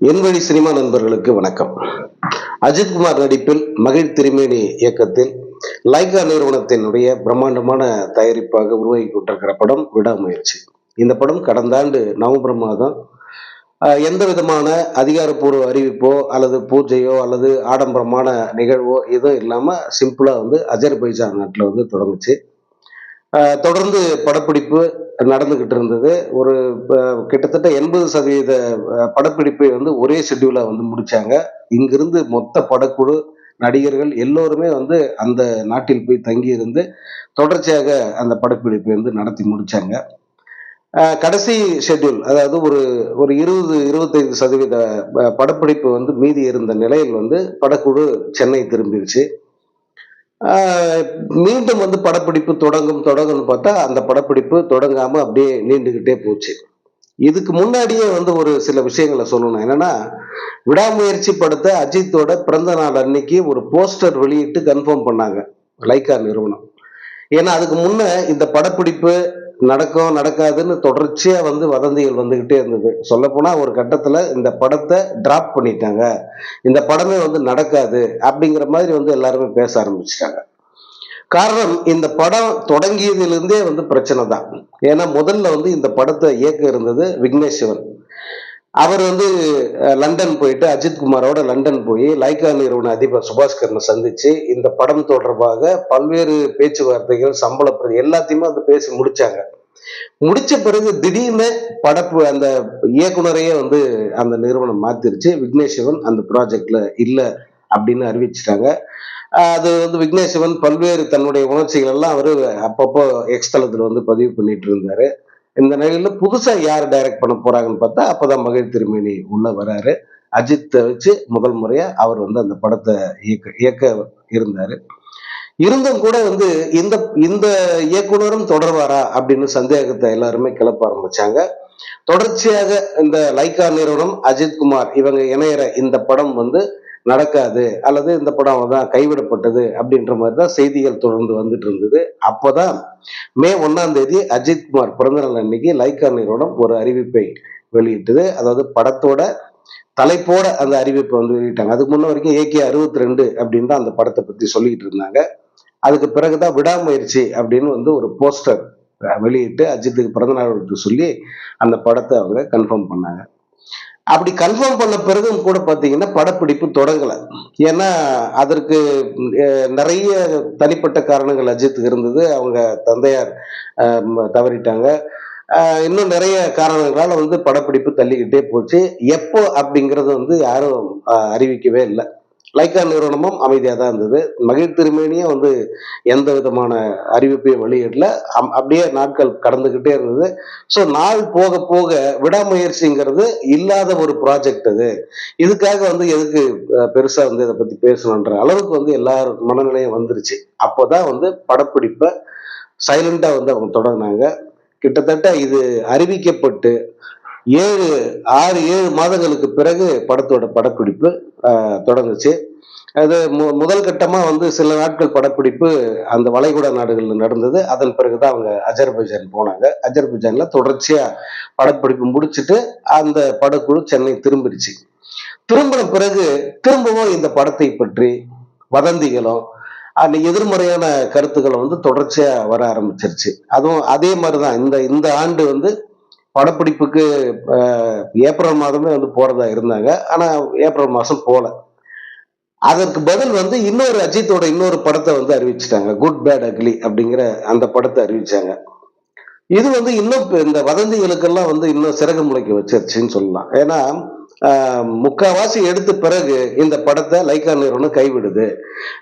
என்வழி cinema நண்பர்களுக்கு வணக்கம். அஜித்குமார் நடிப்பில் மகிழ் திருமேனி இயக்கத்தில் லைகா நிறுவனத்தினுடைய பிரம்மாண்டமான தயாரிப்பாக உருவாகி கொண்டிருக்கிற படம் விடாமுயற்சி. இந்த படம் கடந்த ஆண்டு நவம்பர் மாதம் எந்த விதமான அதிகாரப்பூர்வ அறிவிப்போ அல்லது பூஜையோ அல்லது ஆடம்பரமான நிகழ்வோ எதுவும் இல்லாமல் சிம்பிளாக வந்து அஜர்பைஜான் நாட்டில் வந்து தொடங்குச்சு. தொடர்ந்து படப்பிடிப்பு நடந்துகிட்டு இருந்தது. ஒரு கிட்டத்தட்ட எண்பது சதவீத படப்பிடிப்பை வந்து ஒரே ஷெட்யூலா வந்து முடிச்சாங்க. இங்கிருந்து மொத்த படக்குழு நடிகர்கள் எல்லோருமே வந்து அந்த நாட்டில் போய் தங்கி இருந்து தொடர்ச்சியாக அந்த படப்பிடிப்பை வந்து நடத்தி முடிச்சாங்க. கடைசி ஷெட்யூல் அதாவது ஒரு ஒரு இருபது இருபத்தைந்து சதவீத படப்பிடிப்பு வந்து மீதி இருந்த நிலையில் வந்து படக்குழு சென்னை திரும்பிடுச்சு. மீண்டும் வந்து படப்பிடிப்பு தொடங்கும் தொடங்கும்னு பார்த்தா அந்த படப்பிடிப்பு தொடங்காம அப்படியே நீண்டுகிட்டே போச்சு. இதுக்கு முன்னாடியே வந்து ஒரு சில விஷயங்களை சொல்லணும். என்னன்னா விடாமுயற்சி படத்தை அஜித்தோட பிறந்த நாள் அன்னைக்கு ஒரு போஸ்டர் வெளியிட்டு கன்ஃபார்ம் பண்ணாங்க. லைக்கா நிறுவனம். ஏன்னா அதுக்கு முன்ன இந்த படப்பிடிப்பு நடக்கும் நடக்காதுன்னு தொடர்ச்சியாக வந்து வதந்திகள் வந்துக்கிட்டே இருந்தது. சொல்லப்போனால் ஒரு கட்டத்தில் இந்த படத்தை ட்ராப் பண்ணிட்டாங்க. இந்த படமே வந்து நடக்காது அப்படிங்கிற மாதிரி வந்து எல்லாருமே பேச ஆரம்பிச்சிட்டாங்க. காரணம் இந்த படம் தொடங்கியதிலிருந்தே வந்து பிரச்சனை தான் ஏன்னா முதல்ல வந்து இந்த படத்தை இயக்க இருந்தது விக்னேஷ் சிவன். அவர் வந்து லண்டன் போயிட்டு அஜித் குமாரோட லண்டன் போய் லைகா நிறுவன அதிபர் சுபாஷ்கரனை சந்திச்சு இந்த படம் தொடர்பாக பல்வேறு பேச்சுவார்த்தைகள் சம்பள எல்லாத்தையுமே வந்து பேசி முடிச்சாங்க. முடிச்ச பிறகு திடீர்னு படப்பு அந்த இயக்குனரையே வந்து அந்த நிறுவனம் மாத்திருச்சு. விக்னேஷ் சிவன் அந்த ப்ராஜெக்ட்ல இல்ல அப்படின்னு அறிவிச்சிட்டாங்க. அது வந்து விக்னேஷ் பல்வேறு தன்னுடைய உணர்ச்சிகள் எல்லாம் அவரு அப்பப்போ எக்ஸ்தலத்துல வந்து பதிவு பண்ணிட்டு இருந்தாரு. இந்த நிலையில புதுசா யார் டைரக்ட் பண்ண போறாங்கன்னு பார்த்தா அப்பதான் மகிழ் திருமேனி உள்ள வராரு. அஜித்தை வச்சு முதல் முறையா அவர் வந்து அந்த படத்தை இயக்க இயக்க இருந்தாரு. இருந்தும் கூட வந்து இந்த இந்த இயக்குனரும் தொடர்வாரா அப்படின்னு சந்தேகத்தை எல்லாருமே கிளப்ப ஆரம்பிச்சாங்க. தொடர்ச்சியாக இந்த லைகா நிறுவனம் அஜித் குமார் இவங்க இணையற இந்த படம் வந்து நடக்காது அல்லது இந்த படம் தான் கைவிடப்பட்டது அப்படின்ற மாதிரி தான் செய்திகள் தொடர்ந்து வந்துட்டு இருந்தது. அப்போதான் மே ஒன்னாம் தேதி அஜித் குமார் பிறந்தநாள் அன்னைக்கு லைகா நிறுவனம் ஒரு அறிவிப்பை வெளியிட்டது. அதாவது படத்தோட தலைப்போட அந்த அறிவிப்பை வந்து வெளியிட்டாங்க. அதுக்கு முன்ன வரைக்கும் ஏகே அறுபத்தி ரெண்டு அப்படின்னு தான் அந்த படத்தை பத்தி சொல்லிட்டு இருந்தாங்க. அதுக்கு பிறகுதான் விடாமுயற்சி அப்படின்னு வந்து ஒரு போஸ்டர் வெளியிட்டு அஜித்துக்கு பிறந்தநாள் நாள் சொல்லி அந்த படத்தை அவங்க கன்ஃபார்ம் பண்ணாங்க. அப்படி கன்ஃபார்ம் பண்ண பிறகும் கூட பார்த்தீங்கன்னா படப்பிடிப்பு தொடங்கலை. ஏன்னா அதற்கு நிறைய தனிப்பட்ட காரணங்கள் அஜித்துக்கு இருந்தது. அவங்க தந்தையார் தவறிட்டாங்க. இன்னும் நிறைய காரணங்களால் வந்து படப்பிடிப்பு தள்ளிக்கிட்டே போச்சு. எப்போ அப்படிங்கிறது வந்து யாரும் அறிவிக்கவே இல்லை. லைக்கா நிறுவனமும் அமைதியாக தான் இருந்தது. மகிழ் திருமேனியும் வந்து எந்த விதமான அறிவிப்பையும் வெளியிடல. அம்- அப்படியே நாட்கள் கடந்துக்கிட்டே இருந்தது. ஸோ நாள் போக போக விடாமுயற்சிங்கிறது இல்லாத ஒரு ப்ராஜெக்ட் அது. இதுக்காக வந்து எதுக்கு பெருசாக வந்து இதை பற்றி பேசணுன்ற அளவுக்கு வந்து எல்லார் மனநிலையும் வந்துருச்சு. அப்போதான் வந்து படப்பிடிப்பை சைலண்டாக வந்து அவங்க தொடங்கினாங்க. கிட்டத்தட்ட இது அறிவிக்கப்பட்டு ஏழு ஆறு ஏழு மாதங்களுக்கு பிறகு படத்தோட படப்பிடிப்பு தொடங்குச்சு. அது மு- முதல் கட்டமாக வந்து சில நாட்கள் படப்பிடிப்பு அந்த வளைகுடா நாடுகளில் நடந்தது. அதன் பிறகு தான் அவங்க அஜர்பைஜான் போனாங்க. அஜர்பைஜானில் தொடர்ச்சியாக படப்பிடிப்பு முடிச்சிட்டு அந்த படக்குழு சென்னை திரும்பிடுச்சு. திரும்பின பிறகு திரும்பவும் இந்த படத்தை பற்றி வதந்திகளும் அந்த எதிர்மறையான கருத்துக்களும் வந்து தொடர்ச்சியாக வர ஆரம்பிச்சிருச்சு. அதுவும் அதே மாதிரி தான் இந்த இந்த ஆண்டு வந்து படப்பிடிப்புக்கு ஏப்ரல் மாதமே வந்து போறதா இருந்தாங்க. ஆனா ஏப்ரல் மாதம் போல. அதற்கு பதில் வந்து இன்னொரு அஜித்தோட இன்னொரு படத்தை வந்து அறிவிச்சிட்டாங்க. குட் பேட் அக்லி அப்படிங்கிற அந்த படத்தை அறிவிச்சாங்க. இது வந்து இன்னும் இந்த வதந்திகளுக்கெல்லாம் வந்து இன்னும் சிறகு முளைக்க வச்சிருச்சுன்னு சொல்லலாம். ஏன்னா முக்காவாசி எடுத்த பிறகு இந்த படத்தை லைக்கா நிறுவனம் கைவிடுது.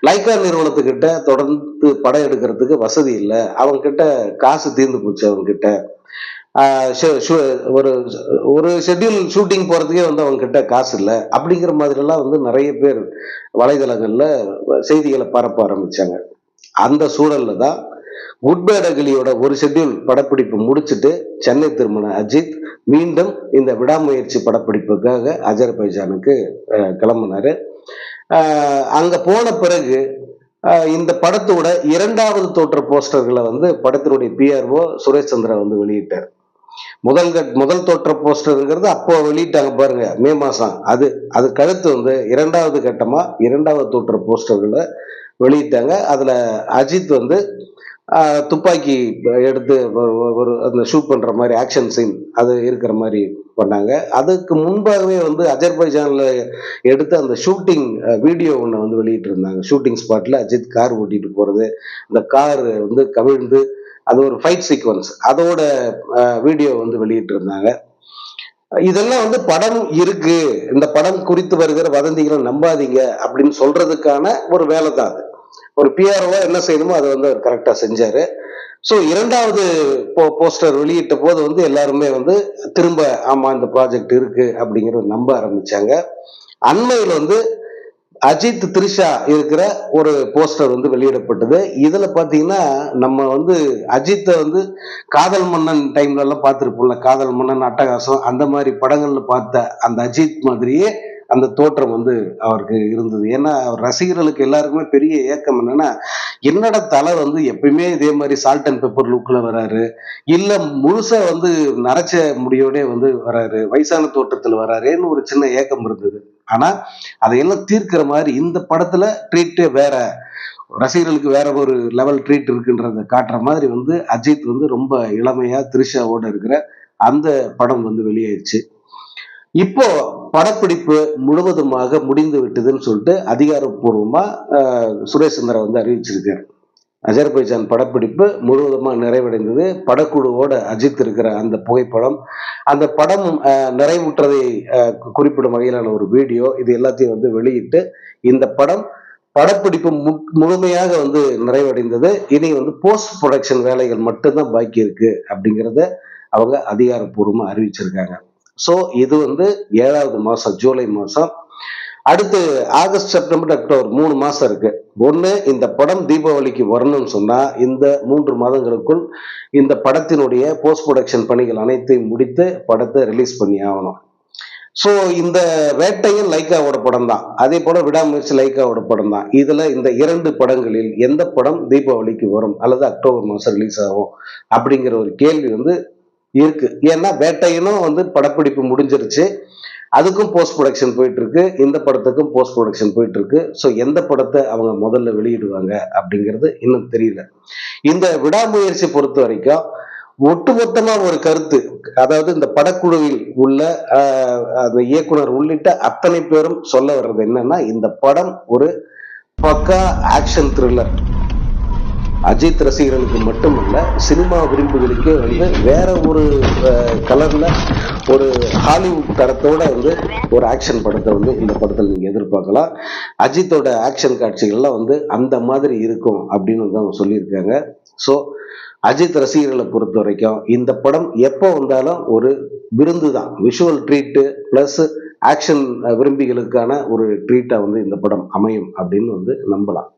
லைக்கா நிறுவனத்துக்கிட்ட தொடர்ந்து படம் எடுக்கிறதுக்கு வசதி இல்லை. அவங்க கிட்ட காசு தீர்ந்து போச்சு அவங்க கிட்ட ஒரு ஒரு ஷெட்யூல் ஷூட்டிங் போகிறதுக்கே வந்து அவங்க கிட்ட காசு இல்லை. அப்படிங்கிற மாதிரிலாம் வந்து நிறைய பேர் வலைதளங்களில் செய்திகளை பரப்ப ஆரம்பித்தாங்க அந்த சூழலில் தான் குட் பேட் அகிலியோட ஒரு ஷெட்யூல் படப்பிடிப்பு முடிச்சுட்டு சென்னை திரும்பின அஜித் மீண்டும் இந்த விடாமுயற்சி படப்பிடிப்புக்காக அஜர்பைஜானுக்கு கிளம்புனார். கிளம்புனாரு போன பிறகு இந்த படத்தோட இரண்டாவது தோற்ற போஸ்டர்களை வந்து படத்தினுடைய பிஆர்ஓ சுரேஷ் சந்திரா வந்து வெளியிட்டார். முதல் கட் முதல் தோற்ற போஸ்டருங்கிறது அப்போ வெளியிட்டாங்க பாருங்க மே மாசம். அது அதுக்கு அடுத்து வந்து இரண்டாவது கட்டமா இரண்டாவது தோற்ற போஸ்டர்களை வெளியிட்டாங்க. அதுல அஜித் வந்து துப்பாக்கி எடுத்து ஒரு- அந்த ஷூட் பண்ற மாதிரி ஆக்ஷன் சீன் அது இருக்கிற மாதிரி பண்ணாங்க. அதுக்கு முன்பாகவே வந்து அஜர்பைஜான்ல எடுத்து அந்த ஷூட்டிங் வீடியோ ஒன்று வந்து வெளியிட்டு இருந்தாங்க ஷூட்டிங் ஸ்பாட்ல அஜித் கார் ஓட்டிட்டு போறது அந்த கார் வந்து கவிழ்ந்து அது ஒரு ஃபைட் சீக்வன்ஸ் அதோட வீடியோ வந்து வெளியிட்டு இருந்தாங்க இதெல்லாம் வந்து படம் இருக்கு. இந்த படம் குறித்து வருகிற வதந்திகளை நம்பாதீங்க அப்படின்னு சொல்றதுக்கான ஒரு வேலை தான் அது. ஒரு பிஆர்ஓ என்ன செய்யணுமோ அதை வந்து அவர் கரெக்டா செஞ்சாரு. ஸோ இரண்டாவது போஸ்டர் வெளியிட்ட போது வந்து எல்லாருமே வந்து திரும்ப ஆமா இந்த ப்ராஜெக்ட் இருக்கு அப்படிங்கிறத நம்ப ஆரம்பிச்சாங்க. அண்மையில் வந்து அஜித் த்ரிஷா இருக்கிற ஒரு போஸ்டர் வந்து வெளியிடப்பட்டது. இதில் பார்த்தீங்கன்னா நம்ம வந்து அஜித்தை வந்து காதல் மன்னன் டைம்லலாம் பார்த்துருப்போம்ல காதல் மன்னன் அட்டகாசம் அந்த மாதிரி படங்களில் பார்த்த அந்த அஜித் மாதிரியே அந்த தோற்றம் வந்து அவருக்கு இருந்தது. ஏன்னா அவர் ரசிகர்களுக்கு எல்லாருக்குமே பெரிய ஏக்கம் என்னன்னா என்னடா தலை வந்து எப்பயுமே இதே மாதிரி சால்ட் அண்ட் பெப்பர் லுக்கில் வராரு? இல்லை முழுசா வந்து நரைச்ச முடியோடே வந்து வராரு. வயசான தோற்றத்தில் வராருன்னு ஒரு சின்ன ஏக்கம் இருந்தது. ஆனா அதையெல்லாம் தீர்க்கிற மாதிரி இந்த படத்துல ட்ரீட்டே வேற ரசிகர்களுக்கு வேற ஒரு லெவல் ட்ரீட் இருக்குன்றத காட்டுற மாதிரி வந்து அஜித் வந்து ரொம்ப இளமையா த்ரிஷாவோட இருக்கிற அந்த படம் வந்து வெளியாயிடுச்சு. இப்போ படப்பிடிப்பு முழுவதுமாக முடிந்து விட்டதுன்னு சொல்லிட்டு அதிகாரப்பூர்வமாக சுரேஷ் சந்திரா வந்து அறிவிச்சிருக்காரு. அஜர்பைஜான் படப்பிடிப்பு முழுவதுமாக நிறைவடைந்தது. படக்குழுவோட அஜித் இருக்கிற அந்த புகைப்படம் அந்த படம் நிறைவுற்றதை குறிப்பிடும் வகையிலான ஒரு வீடியோ இது எல்லாத்தையும் வந்து வெளியிட்டு இந்த படம் படப்பிடிப்பு மு- முழுமையாக வந்து நிறைவடைந்தது. இனி வந்து போஸ்ட் ப்ரொடக்ஷன் வேலைகள் மட்டும்தான் பாக்கி இருக்கு அப்படிங்கிறத அவங்க அதிகாரப்பூர்வமாக அறிவிச்சிருக்காங்க. ஸோ இது வந்து ஏழாவது மாதம் ஜூலை மாதம் அடுத்து ஆகஸ்ட் செப்டம்பர் அக்டோபர் மூணு மாதம் இருக்கு. ஒன்று இந்த படம் தீபாவளிக்கு வரணும்னு சொன்னால் இந்த மூன்று மாதங்களுக்குள் இந்த படத்தினுடைய போஸ்ட் ப்ரொடக்ஷன் பணிகள் அனைத்தையும் முடித்து படத்தை ரிலீஸ் பண்ணி ஆகணும். ஸோ இந்த வேட்டையும் லைக்காவோட படம் தான். அதே போல விடாமுயற்சி லைக்காவோட படம் தான். இதில் இந்த இரண்டு படங்களில் எந்த படம் தீபாவளிக்கு வரும் அல்லது அக்டோபர் மாதம் ரிலீஸ் ஆகும் அப்படிங்கிற ஒரு கேள்வி வந்து இருக்கு. ஏன்னா வேட்டையினும் வந்து படப்பிடிப்பு முடிஞ்சிருச்சு. அதுக்கும் போஸ்ட் ப்ரொடக்ஷன் போயிட்டு இருக்கு இந்த படத்துக்கும் போஸ்ட் ப்ரொடக்ஷன் போயிட்டு இருக்கு ஸோ எந்த படத்தை அவங்க முதல்ல வெளியிடுவாங்க அப்படிங்கிறது இன்னும் தெரியல. இந்த விடாமுயற்சி பொறுத்த வரைக்கும் ஒட்டுமொத்தமா ஒரு கருத்து அதாவது இந்த படக்குழுவில் உள்ள அந்த இயக்குனர் உள்ளிட்ட அத்தனை பேரும் சொல்ல வர்றது என்னன்னா இந்த படம் ஒரு பக்கா ஆக்ஷன் த்ரில்லர் அஜித் ரசிகர்களுக்கு மட்டுமல்ல சினிமா விரும்புகளுக்கே வந்து வேற ஒரு கலர்ல ஒரு ஹாலிவுட் தரத்தோட வந்து ஒரு ஆக்ஷன் படத்தை வந்து இந்த படத்தில் நீங்க எதிர்பார்க்கலாம். அஜித்தோட ஆக்ஷன் காட்சிகள்லாம் வந்து அந்த மாதிரி இருக்கும் அப்படின்னு வந்து அவங்க சொல்லியிருக்காங்க. ஸோ அஜித் ரசிகர்களை பொறுத்த வரைக்கும் இந்த படம் எப்போ வந்தாலும் ஒரு விருந்து தான். விஷுவல் ட்ரீட்டு ப்ளஸ் ஆக்ஷன் விரும்பிகளுக்கான ஒரு ட்ரீட்டாக வந்து இந்த படம் அமையும் அப்படின்னு வந்து நம்பலாம்.